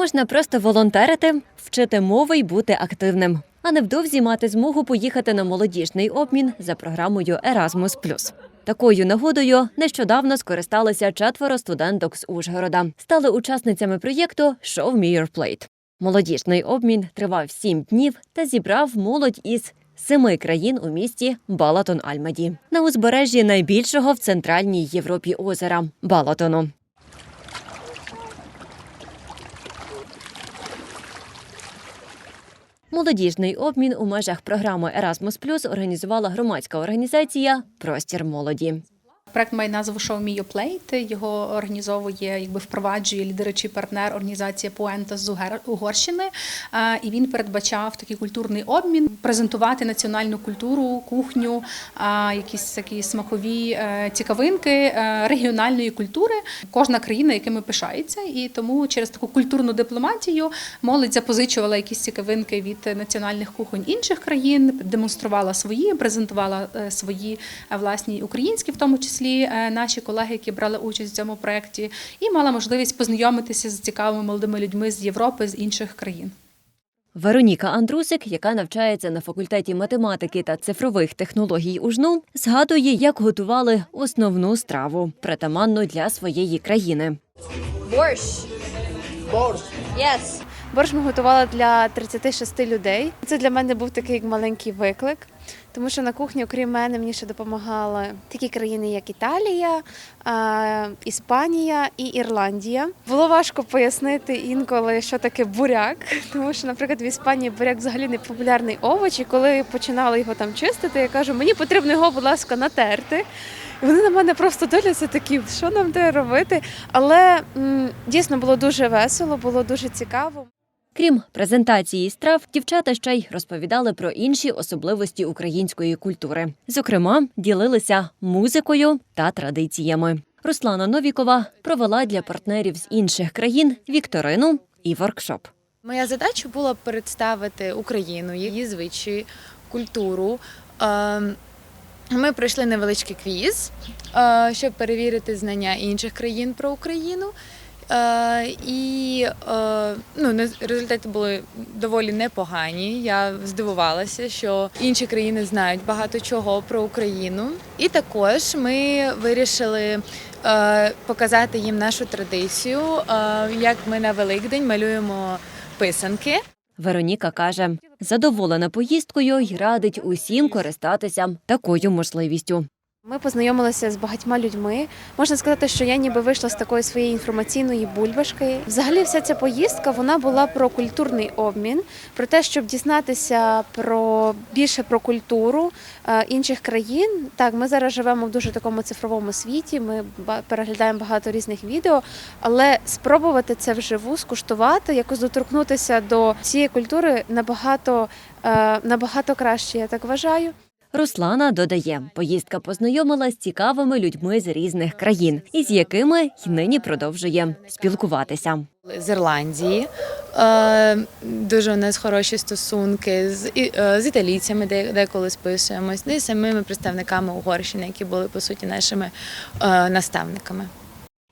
Можна просто волонтерити, вчити мови й бути активним. А невдовзі мати змогу поїхати на молодіжний обмін за програмою Erasmus+. Такою нагодою нещодавно скористалися четверо студенток з Ужгорода. Стали учасницями проєкту Show Me Your Plate. Молодіжний обмін тривав сім днів та зібрав молодь із семи країн у місті Балатон-Альмаді на узбережжі найбільшого в центральній Європі озера Балатону. Молодіжний обмін у межах програми Erasmus організувала громадська організація Простір молоді. Проект має назву Show Me Your Plate. Його організовує, якби впроваджує лідеричий партнер організація Пуента з Угорщини. І він передбачав такий культурний обмін, презентувати національну культуру, кухню, якісь такі смакові е, цікавинки е, регіональної культури. Кожна країна, якими пишається, і тому через таку культурну дипломатію молодь запозичувала якісь цікавинки від національних кухонь інших країн, демонструвала свої, презентувала е, свої власні українські, в тому числі е, наші колеги, які брали участь в цьому проєкті, і мала можливість познайомитися з цікавими молодими людьми з Європи, з інших країн. Вероніка Андрусик, яка навчається на факультеті математики та цифрових технологій УЖНУ, згадує, як готували основну страву, притаманну для своєї країни. Борщ. Борщ. Yes. Борщ ми готували для 36 людей. Це для мене був такий маленький виклик, тому що на кухні, окрім мене, мені ще допомагали такі країни, як Італія, Іспанія і Ірландія. Було важко пояснити інколи, що таке буряк, тому що, наприклад, в Іспанії буряк взагалі не популярний овоч. І коли починали його там чистити, я кажу, мені потрібно його, будь ласка, натерти. І вони на мене просто дивляться такі, що нам де робити. Але м, дійсно було дуже весело, було дуже цікаво. Крім презентації страв, дівчата ще й розповідали про інші особливості української культури. Зокрема, ділилися музикою та традиціями. Руслана Новікова провела для партнерів з інших країн вікторину і воркшоп. Моя задача була представити Україну, її звичаї, культуру. Ем, Ми пройшли невеличкий квіз, е, щоб перевірити знання інших країн про Україну. Е, І е, ну, результати були доволі непогані. Я здивувалася, що інші країни знають багато чого про Україну. І також ми вирішили е, показати їм нашу традицію, як ми на Великдень малюємо писанки. Вероніка каже, задоволена поїздкою й радить усім користатися такою можливістю. Ми познайомилися з багатьма людьми. Можна сказати, що я ніби вийшла з такої своєї інформаційної бульбашки. Взагалі, вся ця поїздка вона була про культурний обмін, про те, щоб дізнатися про більше про культуру е, інших країн. Так, ми зараз живемо в дуже такому цифровому світі. Ми переглядаємо багато різних відео, але спробувати це вживу, скуштувати, якось доторкнутися до цієї культури набагато, е, набагато краще, я так вважаю. Руслана додає, поїздка познайомила з цікавими людьми з різних країн, із якими й нині продовжує спілкуватися. з Ірландії. Е, Дуже у нас хороші стосунки з, е, з італійцями, де деколи списуємось, ну і самими представниками Угорщини, які були по суті нашими е, наставниками.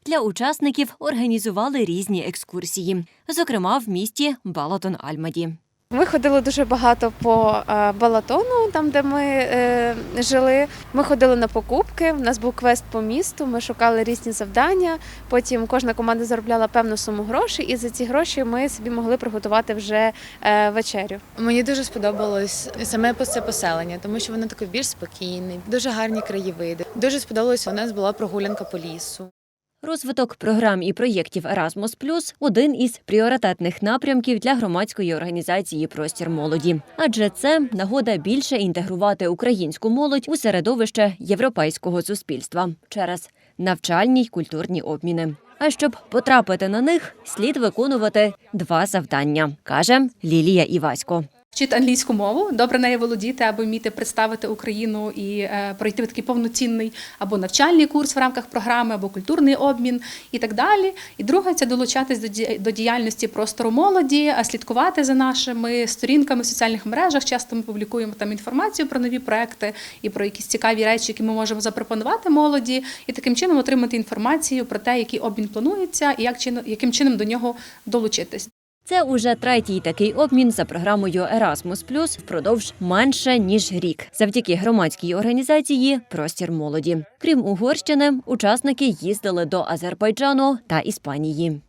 Для учасників організували різні екскурсії, зокрема в місті Балатон-Альмаді. Ми ходили дуже багато по е, Балатону, там де ми е, жили. Ми ходили на покупки. У нас був квест по місту. Ми шукали різні завдання. Потім кожна команда заробляла певну суму грошей, і за ці гроші ми собі могли приготувати вже е, вечерю. Мені дуже сподобалось саме по- це поселення, тому що воно таке більш спокійне, дуже гарні краєвиди. Дуже сподобалось, у нас була прогулянка по лісу. Розвиток програм і проєктів Erasmus – один із пріоритетних напрямків для громадської організації Простір молоді, адже це нагода більше інтегрувати українську молодь у середовище європейського суспільства через навчальні й культурні обміни. А щоб потрапити на них, слід виконувати два завдання, каже Лілія Івасько. Вчити англійську мову, добре нею володіти, аби вміти представити Україну і е, пройти такий повноцінний або навчальний курс в рамках програми, або культурний обмін і так далі. І друге це долучатись до ді- до діяльності простору молоді, а слідкувати за нашими сторінками в соціальних мережах. Часто ми публікуємо там інформацію про нові проекти і про якісь цікаві речі, які ми можемо запропонувати молоді, і таким чином отримати інформацію про те, який обмін планується, і як яким чином до нього долучитись. Це уже третій такий обмін за програмою Erasmus впродовж менше ніж рік, завдяки громадській організації Простір молоді. Крім Угорщини, учасники їздили до Азербайджану та Іспанії.